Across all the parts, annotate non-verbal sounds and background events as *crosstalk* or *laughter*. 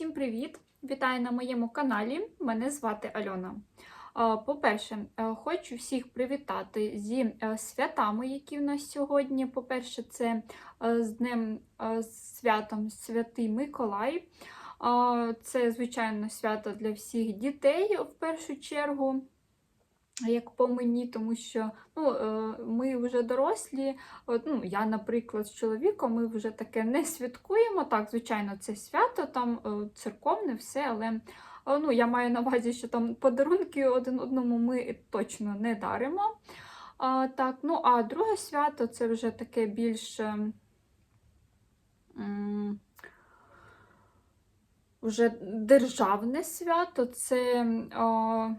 Всім привіт! Вітаю на моєму каналі. Мене звати Альона. По-перше, е, хочу всіх привітати зі е, святами, які в нас сьогодні. По-перше, це е, з Днем е, святом Святий Миколай. Це, звичайно, свято для всіх дітей в першу чергу. Як по мені, тому що ну, е, ми вже дорослі. От, ну, Я, наприклад, з чоловіком ми вже таке не святкуємо. Так, звичайно, це свято, там е, церковне, все, але е, ну, я маю на увазі, що там подарунки один одному ми точно не даримо. А, так, ну, а друге свято це вже таке більш. Вже державне свято, це а,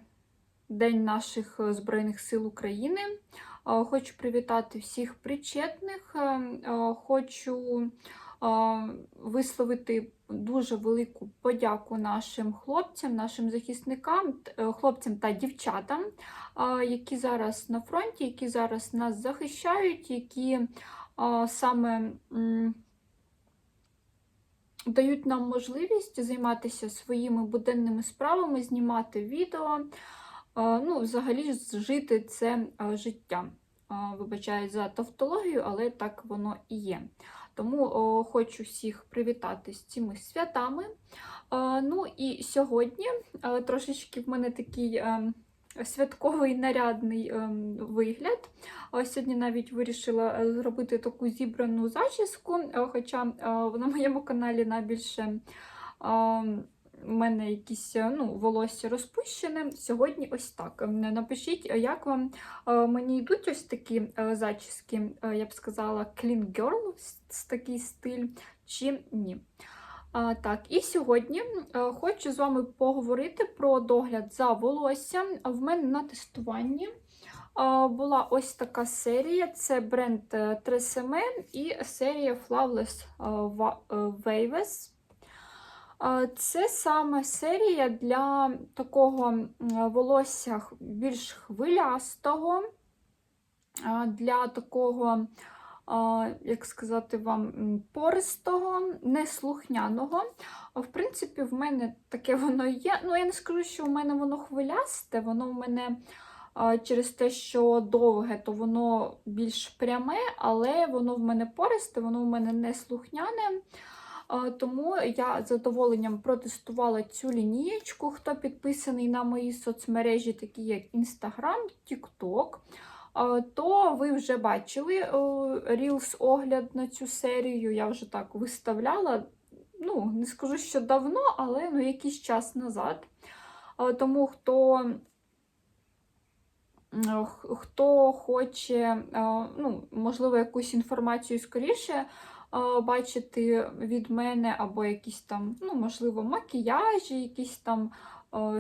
День наших е, Збройних сил України. Е, Хочу привітати всіх причетних. Е, Хочу висловити дуже велику подяку нашим хлопцям, нашим захисникам, хлопцям та дівчатам, які зараз на фронті, які зараз нас захищають, які саме. Дають нам можливість займатися своїми буденними справами, знімати відео, Ну, взагалі жити це життя. Вибачаю за тавтологію, але так воно і є. Тому о, хочу всіх привітати з цими святами. А, Ну і сьогодні а, трошечки в мене такий ем, святковий нарядний ем, вигляд. А Сьогодні навіть вирішила зробити таку зібрану зачіску, е, хоча е, на моєму каналі найбільше. ем, у мене якісь ну, волосся розпущене. Сьогодні ось так. Ем, Напишіть, як вам Е, мені йдуть ось такі е, зачіски, е, я б сказала, clean girl, такий стиль, чи ні. А, Так, і сьогодні е, хочу з вами поговорити про догляд за волоссям. В мене на тестуванні е, була ось така серія: це бренд е, Tresemme і серія Flawless е, Wa- е, Waves. Це саме серія для такого волосся більш хвилястого, для такого, як сказати вам, пористого, неслухняного. В принципі, в мене таке *laughs* воно є. Ну, я не скажу, що в мене воно хвилясте, воно в мене через те, що довге, то воно більш пряме, але воно в мене пористе, воно в мене не слухняне. Тому я з задоволенням протестувала цю лінієчку. Хто підписаний на мої соцмережі, такі як Instagram, TikTok, то ви вже бачили Reels огляд на цю серію. Я вже так виставляла. Ну, не скажу, що давно, але ну, якийсь час назад. Тому хто хто хоче, е, ну, можливо, якусь інформацію скоріше е, бачити від мене, або якісь там, ну, можливо, макіяжі, якісь там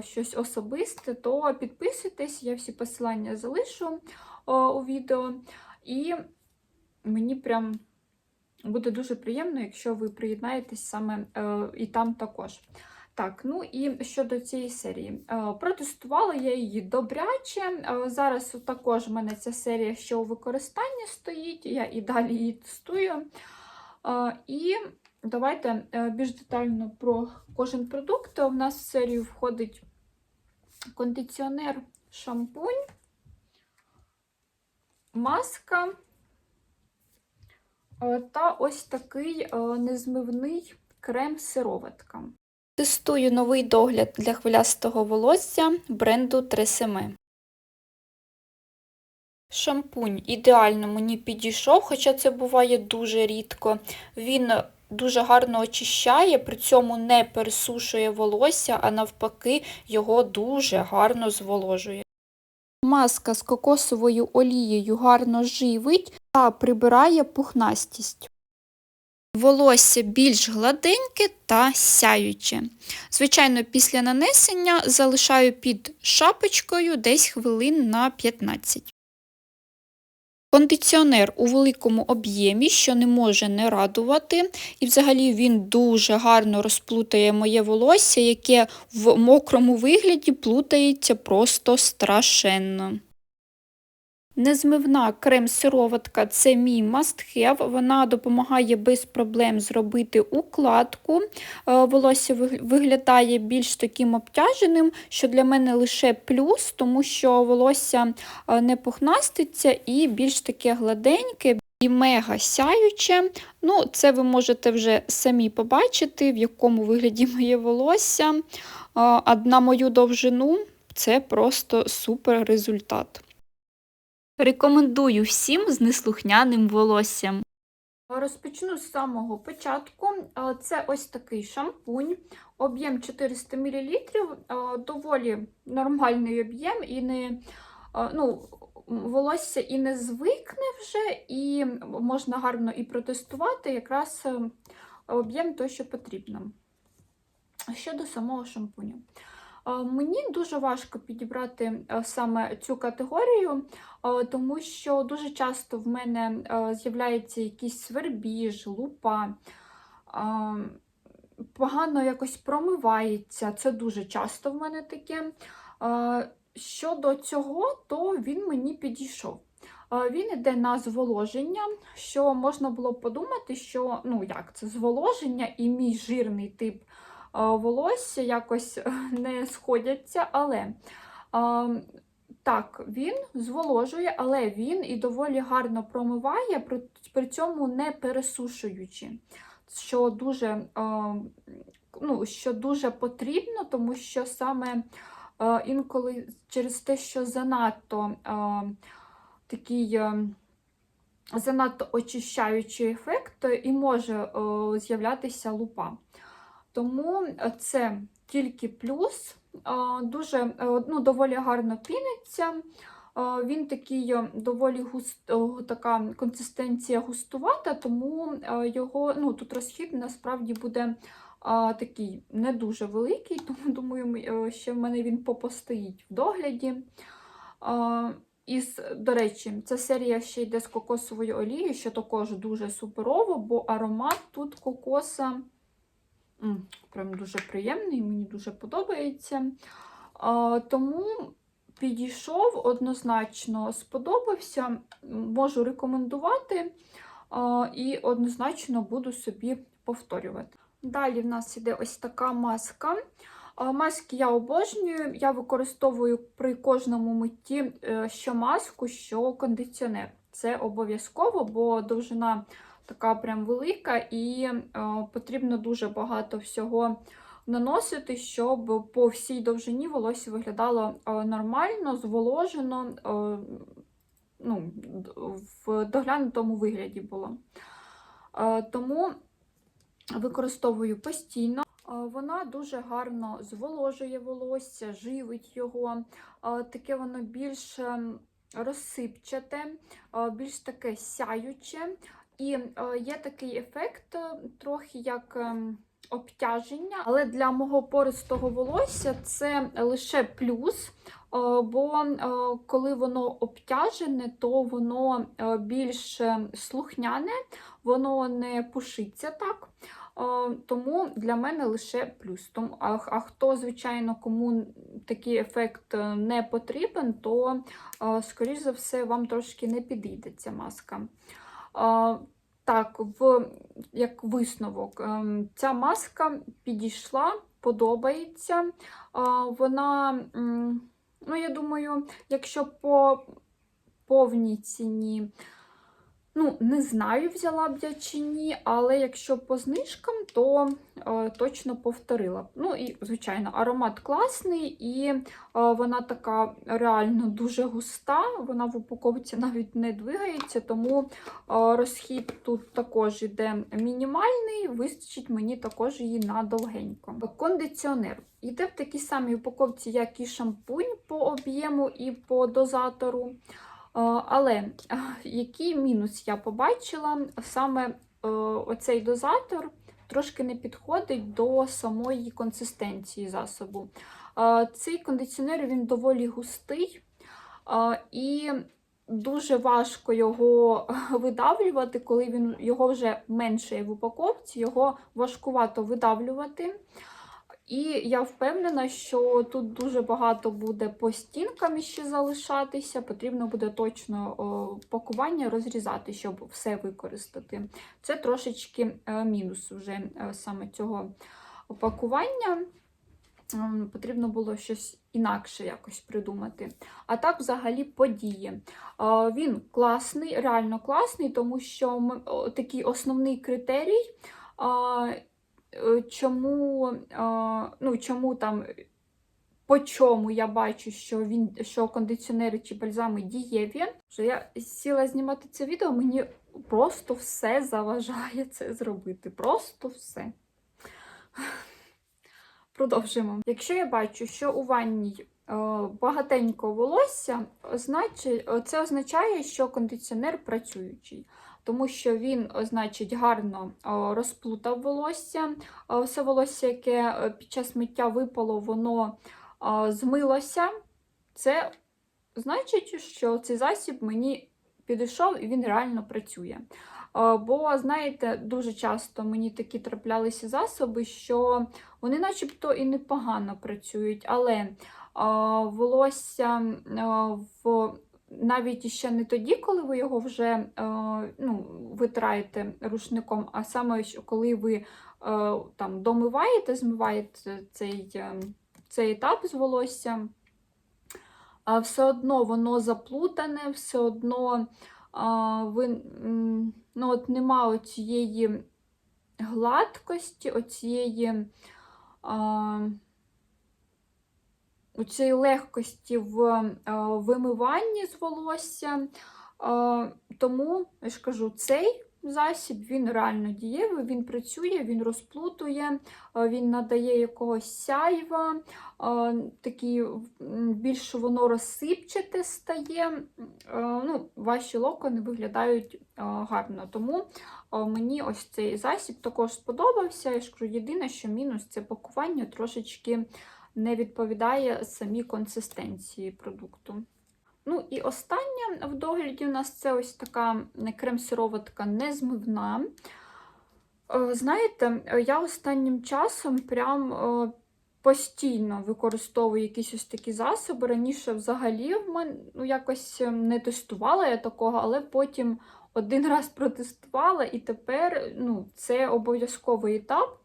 щось особисте, то підписуйтесь, я всі посилання залишу у відео. І мені прям буде дуже приємно, якщо ви приєднаєтесь саме е, і там також. Так, ну і щодо цієї серії. Е, Протестувала я її добряче. Е, Зараз також в мене ця серія ще у використанні стоїть, я і далі її тестую. І давайте е, більш детально про кожен продукт. У нас в серію входить кондиціонер, шампунь, маска е, та ось такий е, незмивний крем-сироватка. Тестую новий догляд для хвилястого волосся бренду Tresemme. Шампунь ідеально мені підійшов, хоча це буває дуже рідко. Він дуже гарно очищає, при цьому не пересушує волосся, а навпаки, його дуже гарно зволожує. Маска з кокосовою олією гарно живить та прибирає пухнастість. Волосся більш гладеньке та сяюче. Звичайно, після нанесення залишаю під шапочкою десь хвилин на 15. Кондиціонер у великому об'ємі, що не може не радувати. І взагалі він дуже гарно розплутає моє волосся, яке в мокрому вигляді плутається просто страшенно. Незмивна крем-сироватка це мій have. Вона допомагає без проблем зробити укладку. Е, Волосся виглядає більш таким обтяженим, що для мене лише плюс, тому що волосся е, не пухнаститься і більш таке гладеньке. І мега сяюче. Ну, це ви можете вже самі побачити, в якому вигляді *laughs* моє волосся. Е, А на мою довжину це просто супер результат. Рекомендую всім з неслухняним волоссям. Розпочну з самого початку. Це ось такий шампунь, об'єм 400 мл, доволі нормальний об'єм, і не ну, волосся і не звикне вже, і можна гарно і протестувати якраз об'єм той, що потрібно. Щодо самого шампуню. Мені дуже важко підібрати е, саме цю категорію, тому що дуже часто в мене е, з'являється якийсь свербіж, лупа, погано якось промивається. Це дуже часто в мене таке. Щодо цього, то він мені підійшов. Він іде на зволоження, що можна було подумати, що ну як це зволоження і мій жирний тип волосся якось е, не сходяться, але так, він зволожує, але він і доволі гарно промиває, при, при цьому не пересушуючи, що дуже, ну, що дуже потрібно, тому що саме інколи через те, що занадто такий. е, Занадто очищаючий ефект і може е, з'являтися лупа. Тому е, це тільки плюс, дуже е, ну, доволі гарно піниться. Він такий е, доволі густ, така консистенція густувата, тому його ну, тут розхід насправді буде такий не дуже великий, *laughs* тому думаю, ще в мене він попостоїть в догляді. Із, до речі, ця серія ще йде з кокосовою олією, що також дуже суперово, бо аромат тут кокоса прям дуже приємний, мені дуже подобається. А, тому підійшов однозначно, сподобався, можу рекомендувати а, і однозначно буду собі повторювати. Далі в нас іде ось така маска. Маски я обожнюю, я використовую при кожному митті е, що маску, що кондиціонер. Це обов'язково, бо довжина така прям велика, і е, потрібно дуже багато всього наносити, щоб по всій довжині волосся виглядало е, нормально, зволожено, е, ну, в доглянутому вигляді було. Тому використовую постійно. Вона дуже гарно зволожує волосся, живить його. Таке воно більш ем, розсипчате, більш таке сяюче. І е, є такий ефект, е, трохи як ем, обтяження, але для мого пористого волосся це лише плюс. е, Бо коли воно обтяжене, то воно більш слухняне, воно не пушиться так. Тому для мене лише плюс. А, а хто, звичайно, кому такий ефект не потрібен, то, скоріш за все, вам трошки не підійде ця маска. Так, в, як висновок, ем, ця маска підійшла, подобається. Вона, ну, я думаю, якщо по повній ціні, ну, не знаю, взяла б я чи ні, але якщо по знижкам, то е, точно повторила б. Ну і, звичайно, аромат класний, і е, вона така реально дуже густа, вона в упаковці навіть не двигається, тому е, розхід тут також іде мінімальний, вистачить мені також її на довгенько. Кондиціонер. Йде в такій самій упаковці, як і шампунь по об'єму і по дозатору. Е, Але е, який мінус я побачила, саме е, оцей дозатор трошки не підходить до самої консистенції засобу. Цей кондиціонер він доволі густий і дуже важко його видавлювати, коли він його вже менше в упаковці, його важкувато видавлювати. І я впевнена, що тут дуже багато буде по стінкам ще залишатися. Потрібно буде точно пакування розрізати, щоб все використати. Це трошечки е, мінус вже е, саме цього пакування. Потрібно було щось інакше якось придумати. А так, взагалі, події. Е, Він класний, реально класний, тому що такий основний критерій, чому, а, ну, чому там. По чому я бачу, що він що кондиціонери чи бальзами дієві. Що я сіла знімати це відео, мені просто все заважає це зробити. Просто все. Продовжимо. Якщо я бачу, що у ванній е, багатенько волосся, е, це означає, що кондиціонер працюючий, тому що він, е, значить, гарно розплутав волосся. Е, Все волосся, яке е, під час миття випало, воно змилося. Це значить, що цей засіб мені підійшов і він реально працює. Бо, знаєте, дуже часто мені такі траплялися засоби, що вони начебто і непогано працюють, але волосся в. Навіть ще не тоді, коли ви його вже е, ну, витираєте рушником, а саме коли ви е, там домиваєте, змиваєте цей, е, цей етап з волосся, все одно воно заплутане, все одно ви, ну, от нема оцієї гладкості, оцієї у цій легкості в вимиванні з волосся. Тому, я ж кажу, цей засіб він реально дієвий, він працює, він розплутує, він надає якогось сяйва, такі, м, більш воно розсипчате стає. Ну, ваші локони виглядають гарно. Тому мені ось цей засіб також сподобався. Я ж кажу, єдине, що мінус це пакування трошечки не відповідає самій консистенції продукту. Ну і остання в догляді у нас це ось така крем-сироватка незмивна. Е, Знаєте, я останнім часом прям е, постійно використовую якісь ось такі засоби. Раніше взагалі в мене ну, якось не тестувала я такого, але потім один *laughs* раз протестувала, і тепер ну, це обов'язковий етап.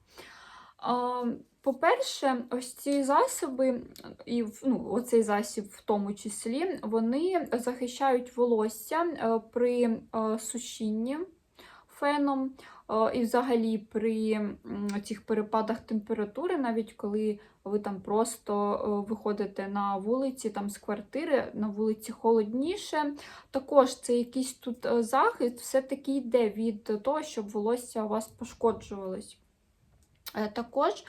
По-перше, ось ці засоби, і ну, оцей засіб в тому числі, вони захищають волосся е, при е, сушінні феном, е, і взагалі при цих перепадах температури, навіть коли ви там просто виходите на вулиці, там з квартири, на вулиці холодніше. Також це якийсь тут захист, все-таки йде від того, щоб волосся у вас пошкоджувалось. Також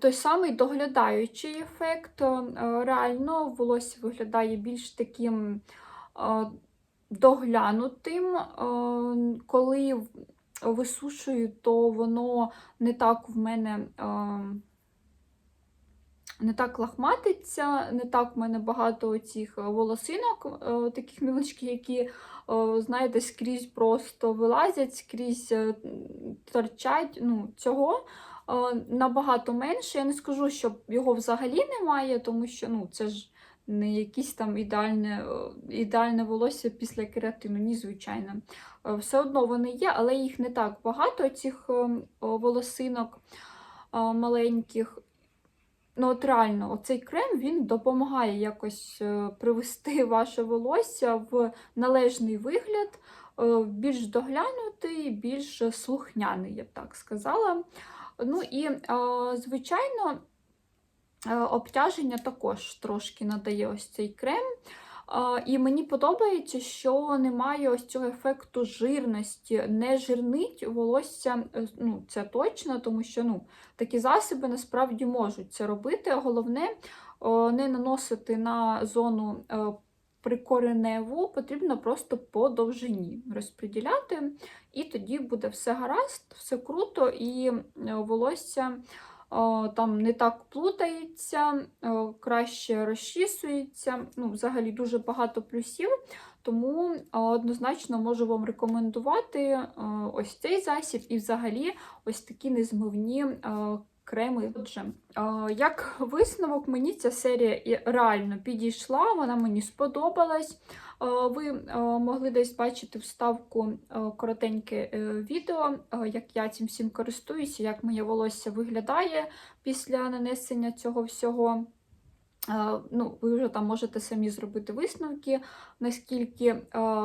той самий доглядаючий ефект, е, реально волосся виглядає більш таким е, доглянутим. Е, Коли висушую, то воно не так в мене. Не так лахматиться, не так в мене багато цих волосинок, таких мілочків, які, знаєте, скрізь просто вилазять, скрізь торчать. Ну, цього набагато менше. Я не скажу, що його взагалі немає, тому що ну, це ж не якесь там ідеальне, е, ідеальне волосся після кератину, ні, звичайно. Е, Все одно вони є, але їх не так багато, цих е, волосинок е, маленьких. Ну, от реально, оцей крем він допомагає якось е, привести *laughs* ваше волосся в належний вигляд, е, більш доглянутий, більш слухняний, я б так сказала. Ну і, звичайно, е, обтяження також трошки надає ось цей крем. І мені подобається, що немає ось цього ефекту жирності, не жирнить волосся, е, ну, це точно, тому що ну, такі засоби насправді можуть це робити. Головне не наносити на зону е, прикореневу, потрібно просто по довжині розподіляти, і тоді буде все гаразд, все круто, і е, волосся о, там не так плутається, о, краще розчісується. Ну, взагалі дуже багато плюсів. Тому е, однозначно можу вам рекомендувати е, ось цей засіб і взагалі ось такі незмивні е, креми. Отже, як висновок, мені ця серія реально підійшла, вона мені сподобалась. Ви могли десь бачити вставку коротеньке е, відео, як я цим всім користуюся, як моє волосся виглядає після нанесення цього всього. Е, Ну, ви вже там можете самі зробити висновки, наскільки е,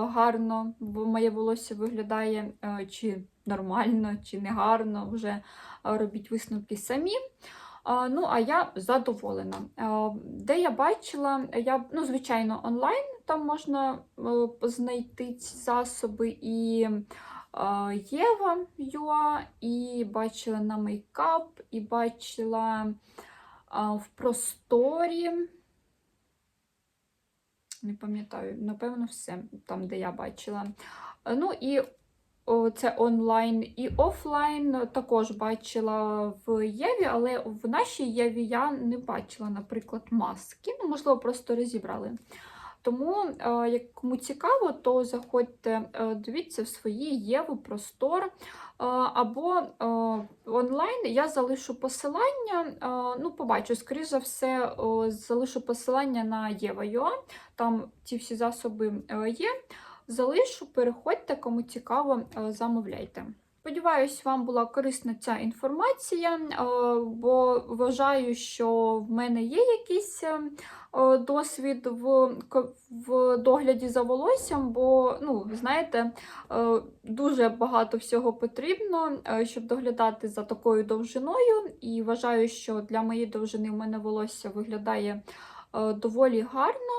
гарно моє волосся виглядає, е, чи нормально, чи не гарно. Вже робіть висновки самі. Ну, а я задоволена. Де я бачила, я, ну, звичайно, онлайн там можна знайти ці засоби і Єва Юа, і бачила на мейкап, і бачила в просторі. Не пам'ятаю, напевно, все там, де я бачила. Ну і це онлайн і офлайн також бачила в Єві, але в нашій Єві я не бачила, наприклад, маски. Ну, можливо, просто розібрали. Тому, е, як кому цікаво, то заходьте, е, дивіться в свої Єву простор. е, Або онлайн я залишу посилання. Ну, побачу, скоріш за все, залишу посилання на Єва.ua, Там ці всі засоби є. Залишу, переходьте, кому цікаво, замовляйте. Сподіваюсь, вам була корисна ця інформація, е, бо вважаю, що в мене є якийсь е, е, досвід в, в догляді за волоссям, бо, ну, знаєте, дуже багато всього потрібно, щоб доглядати за такою довжиною. І вважаю, що для моєї довжини в мене волосся виглядає доволі гарно.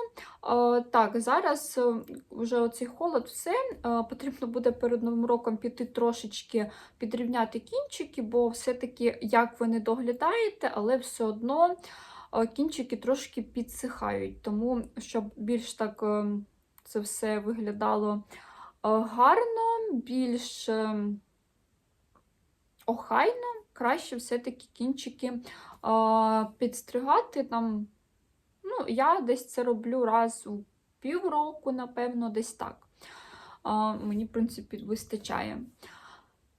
Е, Так, зараз е, вже оцей холод, все е, потрібно буде перед новим роком піти трошечки підрівняти кінчики, бо все-таки як ви не доглядаєте, але все одно е, кінчики трошки підсихають. Тому, щоб більш так е, це все виглядало е, гарно, більш е, охайно, краще все-таки кінчики е, підстригати там. Ну, я десь це роблю раз у півроку, напевно, десь так. А, мені, в принципі, вистачає.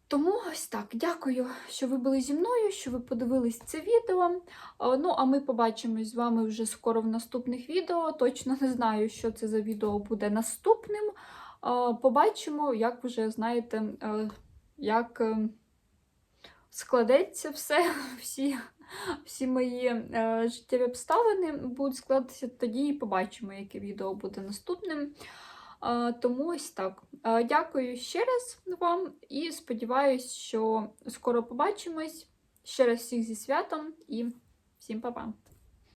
Тому ось так. Дякую, що ви були зі мною, що ви подивились це відео. Ну, а ми побачимось з вами вже скоро в наступних відео. Точно не знаю, що це за відео буде наступним. Побачимо, як вже знаєте, е, як е, складеться все, *laughs* всі всі мої е, життєві обставини будуть складатися, тоді і побачимо, яке відео буде наступним. Е, тому ось так. Е, дякую ще раз вам і сподіваюсь, що скоро побачимось. Ще раз всіх зі святом і всім па-па!